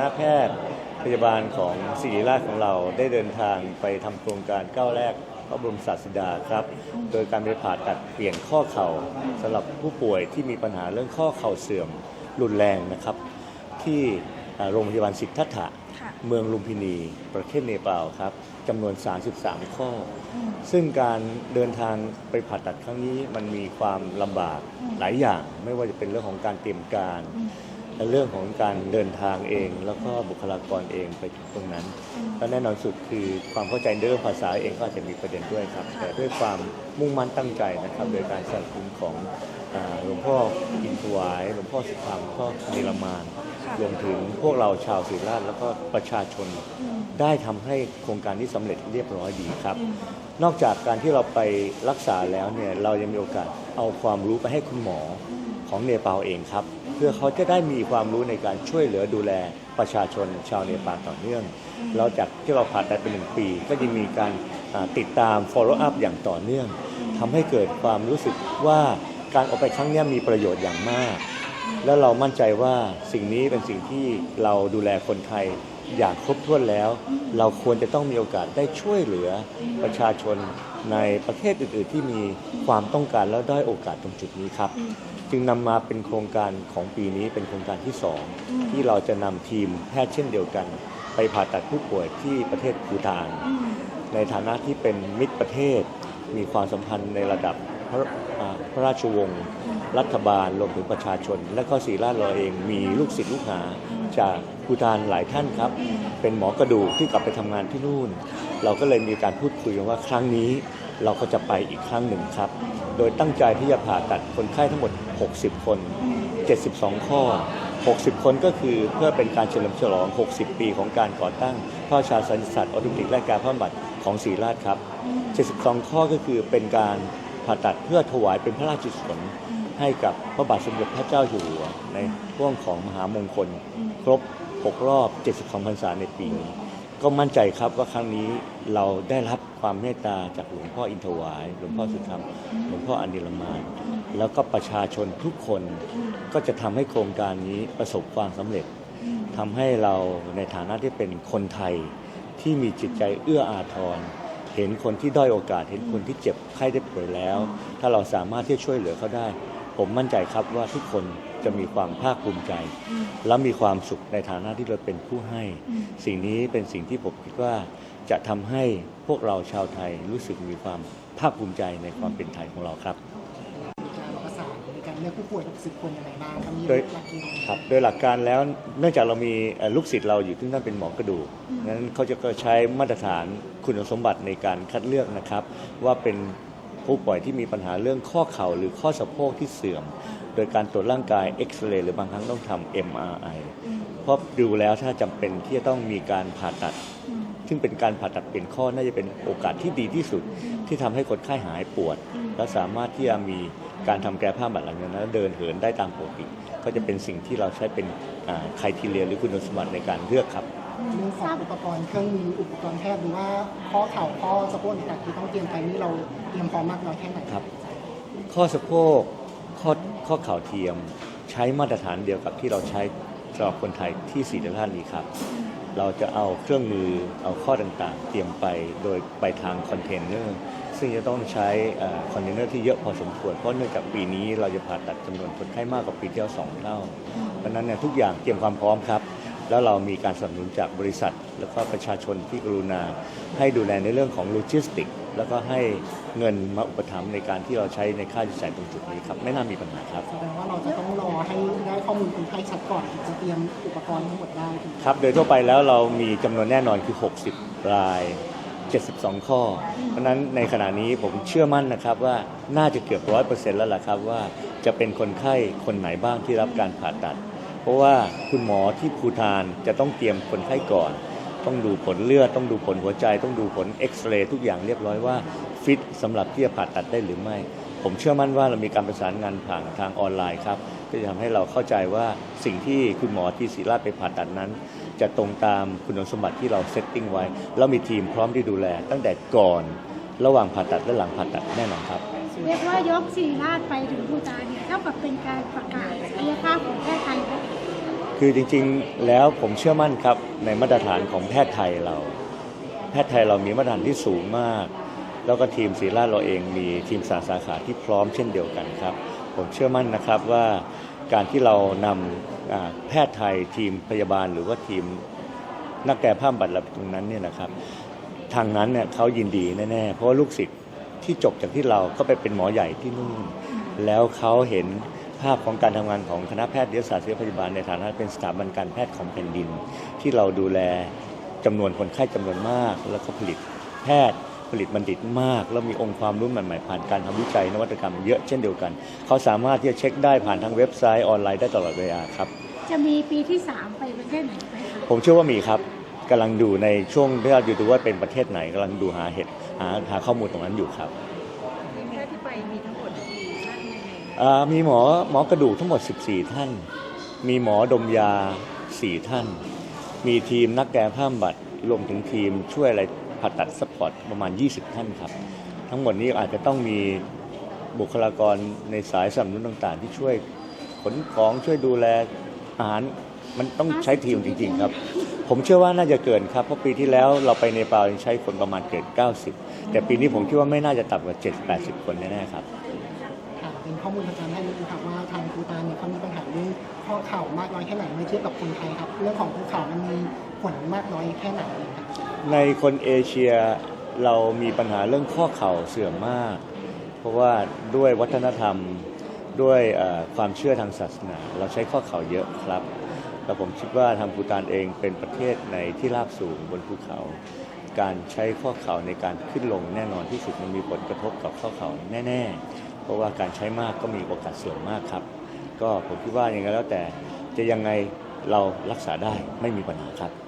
ณะแพทย์พยาบาลของศิริราชของเราได้เดินทางไปทำโครงการก้าวแรกพระบรมศาสดาครับ โดยการไปผ่าตัดเปลี่ยนข้อเข่าสำหรับผู้ป่วยที่มีปัญหาเรื่องข้อเข่าเสื่อมรุนแรงนะครับ ที่อ่าโรงพยาบาลสิทธัตถะค่ะเมืองลุมพินี ประเทศเนปาลครับจำนวน 33 ข้อ ซึ่งการเดินทางไปผ่าตัดครั้งนี้มันมีความลำบากหลายอย่าง ไม่ว่าจะเป็นเรื่องของการเตรียมการ และเรื่องของการเดินทางเอง แล้วก็บุคลากรเองไปถึงตรงนั้นและแน่นอนสุดคือความเข้าใจในเรื่องภาษาเองก็อาจจะมีประเด็นด้วยครับ แต่ด้วยความมุ่งมั่นตั้งใจนะครับ โดยการสนับสนุนของอ่าหลวงพ่ออินทวายหลวงพ่อสุธรรมหลวงพ่อนิรมานค่ะรวมถึงพวกเราชาวศิริราชแล้วก็ประชาชนได้ทำให้โครงการนี้สำเร็จเรียบร้อยดีครับ นอกจากการที่เราไปรักษาแล้วเนี่ยเรายังมีโอกาสเอาความรู้ไปให้คุณหมอของเนปาลเองครับ เพื่อเขาจะได้มีความรู้ในการช่วยเหลือดูแลประชาชนชาวเนปาลต่อเนื่อง เราจากที่เราผ่าตัดเป็นหนึ่งปี ก็ยังมีการอ่าติดตาม follow up อย่างต่อเนื่องทำให้เกิดความรู้สึกว่าการออกไปครั้งเนี้ยมีประโยชน์อย่างมาก และเรามั่นใจว่าสิ่งนี้เป็นสิ่งที่เราดูแลคนไทย อย่างครบถ้วนแล้ว เราควรจะต้องมีโอกาสได้ช่วยเหลือประชาชนในประเทศอื่น ๆ ที่มีความต้องการแล้วได้อยโอกาสตรงจุดนี้ครับ จึงนำมาเป็นโครงการของปีนี้เป็นโครงการที่สองที่เราจะนำทีมแพทย์เช่นเดียวกัน ไปผ่าตัดผู้ป่วยที่ประเทศภูฏาน ในฐานะที่เป็นมิตรประเทศ มีความสัมพันธ์ในระดับพระอ่าพระราชวงศ์รัฐบาลรวมถึงประชาชน และก็ศรีราชเราเองมีลูกศิษย์ลูกหา จากภูฏานหลายท่านครับ เป็นหมอกระดูกที่กลับไปทำงานที่นู่น เราก็เลยมีการพูดคุยกันว่าครั้งนี้เราก็จะไปอีกครั้งหนึ่งครับ โดยตั้งใจที่จะผ่าตัดคนไข้ทั้งหมด 60 คน 72 ข้อ 60 คนก็คือเพื่อเป็นการเฉลิมฉลอง 60 ปีของการก่อตั้งพระราชาสันสัตว์ออโตมิกและการพระบำบัดของศรีราชครับ 72 ข้อก็คือเป็นการผ่าตัดเพื่อถวายเป็นพระราชกุศล ให้กับพระบาทสมเด็จพระเจ้าอยู่หัวในช่วงของมหามงคล ครบ 6 รอบ 72พรรษาในปีนี้ก็มั่นใจครับว่าครั้งนี้เราได้รับความเมตตาจากหลวงพ่ออินทวาย หลวงพ่อสุธรรม หลวงพ่ออันดิลมานแล้วก็ประชาชนทุกคนก็จะทำให้โครงการนี้ประสบความสำเร็จทำให้เราในฐานะที่เป็นคนไทยที่มีจิตใจเอื้ออาทร เห็นคนที่ด้อยโอกาสเห็นคนที่เจ็บไข้ได้ป่วยแล้ว ถ้าเราสามารถที่จะช่วยเหลือเขาได้ ผมมั่นใจครับว่าทุกคนจะมีความภาคภูมิใจ และมีความสุขในฐานะที่เราเป็นผู้ให้ สิ่งนี้เป็นสิ่งที่ผมคิดว่าจะทำให้พวกเราชาวไทยรู้สึกมีความภาคภูมิใจในความเป็นไทยของเราครับมีการประสานในการเลือกผู้ป่วย60คนยังไงบ้างครับมีโดยหลักเกณฑ์ยังไงครับโดยหลักการแล้วเนื่องจากเรามีเอ่อลูกศิษย์เราอยู่ที่นั่นเป็นหมอกระดูกนั้นเขาจะก็ใช้มาตรฐานคุณสมบัติในการคัดเลือกนะครับ ว่าเป็น ผู้ป่วยที่มีปัญหาเรื่องข้อเข่าหรือข้อสะโพกที่เสื่อม โดยการตรวจร่างกายเอ็กซเรย์หรือบางครั้งต้องทำ MRI เพราะดูแล้วถ้าจำเป็นที่จะต้องมีการผ่าตัด ซึ่งเป็นการผ่าตัดเปลี่ยนข้อน่าจะเป็นโอกาสที่ดีที่สุด ที่ทำให้คนไข้หายปวด และสามารถที่จะมีการทำแก้ผ้าบัตรหลังจากนั้นแล้วเดินเหินได้ตามปกติ ก็จะเป็นสิ่งที่เราใช้เป็นไครทีเรียหรือคุณสมบัติในการเลือกครับ เรื่องของอุปกรณ์เครื่องมืออุปกรณ์แพทย์หรือว่าข้อเข่าข้อสะโพกต่างๆที่ต้องเตรียมไปนี่เราเตรียมพร้อมมากน้อยแค่ไหนครับ ข้อสะโพกข้อข้อเข่าเทียมใช้มาตรฐานเดียวกับที่เราใช้สำหรับคนไทยที่ศรีราชนี้ครับ เราจะเอาเครื่องมือเอาข้อต่างๆ เตรียมไปโดยไปทางคอนเทนเนอร์ซึ่งจะต้องใช้คอนเทนเนอร์ที่เยอะพอสมควร เพราะเนื่องจากปีนี้เราจะผ่าตัดจำนวนคนไข้มากกว่าปีที่แล้วสองเท่า เพราะนั้นเนี่ยทุกอย่างเตรียมความพร้อมครับ แล้วเรามีการสนับสนุนจากบริษัท แล้วก็ประชาชนที่กรุณา ให้ดูแลในเรื่องของโลจิสติก แล้วก็ให้เงินมาอุปถัมภ์ในการที่เราใช้ในค่าใช้จ่ายตรงจุดนี้ครับ ไม่น่ามีปัญหาครับ แสดงว่าเราจะต้องรอให้ได้ข้อมูลคนไข้ชัดก่อนถึงจะเตรียมอุปกรณ์ทั้งหมดได้ถูกไหมครับ โดยทั่วไปแล้วเรามีจำนวนแน่นอนคือ 60 ราย 72 ข้อ เพราะฉะนั้นในขณะนี้ผมเชื่อมั่นนะครับว่าน่าจะเกือบร้อยเปอร์เซ็นต์แล้วล่ะครับว่าจะเป็นคนไข้คนไหนบ้างที่รับการผ่าตัด เพราะว่าคุณหมอที่ภูทานจะต้องเตรียมคนไข้ก่อน ต้องดูผลเลือดต้องดูผลหัวใจ ต้องดูผลเอ็กซเรย์ทุกอย่างเรียบร้อยว่าฟิตสำหรับที่จะผ่าตัดได้หรือไม่ ผมเชื่อมั่นว่าเรามีการประสานงานผ่านทางออนไลน์ครับก็จะทำให้เราเข้าใจว่าสิ่งที่คุณหมอที่ศิริราชไปผ่าตัดนั้น จะตรงตามคุณสมบัติที่เราเซตติ้งไว้ แล้วมีทีมพร้อมที่ดูแล ตั้งแต่ก่อนระหว่างผ่าตัดและหลังผ่าตัดแน่นอนครับ เรียกว่ายกสีราชไปถึงภูตานเนี่ยเท่ากับเป็นการประกาศศักยภาพของแพทย์ไทยนะคือจริงๆแล้วผมเชื่อมั่นครับในมาตรฐานของแพทย์ไทยเรา แพทย์ไทยเรามีมาตรฐานที่สูงมาก แล้วก็ทีมศรีราชเราเองมีทีมสาสาขาที่พร้อมเช่นเดียวกันครับ ผมเชื่อมั่นนะครับว่าการที่เรานำแพทย์ไทยทีมพยาบาลหรือว่าทีมนักแก่ภาพบัตรตรงนั้นเนี่ยนะครับ ทางนั้นเนี่ยเขายินดีแน่ๆเพราะว่าลูกศิษย์ ที่จบจากที่เราก็ไปเป็นหมอใหญ่ที่นู่น แล้วเขาเห็นภาพของการทำงานของคณะแพทยศาสตร์ศิริพยาบาลในฐานะเป็นสถาบันการแพทย์ของแผ่นดิน ที่เราดูแลจำนวนคนไข้จำนวนมาก แล้วก็ผลิตแพทย์ผลิตบัณฑิตมาก แล้วมีองค์ความรู้ใหม่ๆผ่านการทำวิจัยนวัตกรรมเยอะเช่นเดียวกัน เขาสามารถที่จะเช็คได้ผ่านทางเว็บไซต์ออนไลน์ได้ตลอดเวลาครับ จะมีปีที่ 3 ไปประเทศไหนไหมคะผมเชื่อว่ามีครับกำลังดูในช่วงที่เราดูว่าเป็นประเทศไหนกำลังดูหาเหตุ หาหาข้อมูลตรงนั้นอยู่ครับทีมแพทย์ที่ไปมีทั้งหมดกี่ท่านยังไงคะอ่ามีหมอหมอกระดูกทั้งหมด 14 ท่าน มีหมอดมยา 4 ท่าน มีทีมนักแก้ผ้าบัตรรวมถึงทีมช่วยอะไรผ่าตัดสปอร์ตประมาณ 20 ท่านครับ ทั้งหมดนี้อาจจะต้องมีบุคลากรในสายสนับสนุนต่างๆ ที่ช่วยขนของช่วยดูแลอาหารมันต้องใช้ทีมจริง ๆ ครับ ผมเชื่อว่าน่าจะเกินครับ เพราะปีที่แล้วเราไปเนปาลใช้คนประมาณเกิน90 แต่ปีนี้ผมคิดว่าไม่น่าจะต่ำกว่า 7-80 คนแน่ๆครับค่ะเป็นข้อมูลทางการแพทย์นิดนึงครับว่าทางภูตานเนี่ยเขามีปัญหาเรื่องข้อเข่ามากน้อยแค่ไหนเมื่อเทียบกับคนไทยครับ เรื่องของภูเขามันมีผลมากน้อยแค่ไหนครับในคนเอเชียเรามีปัญหาเรื่องข้อเข่าเสื่อมมาก เพราะว่าด้วยวัฒนธรรมด้วยเอ่อความเชื่อทางศาสนา เราใช้ข้อเข่าเยอะครับ แล้วผมคิดว่าทางภูตานเองเป็นประเทศในที่ราบสูงบนภูเขา การใช้ข้อเข่าในการขึ้นลงแน่นอนที่สุดมันมีผลกระทบกับข้อเข่าแน่ ๆ เพราะว่าการใช้มากก็มีโอกาสเสื่อมมากครับ ก็ผมคิดว่าอย่างไรแล้วแต่จะยังไงเรารักษาได้ไม่มีปัญหาครับ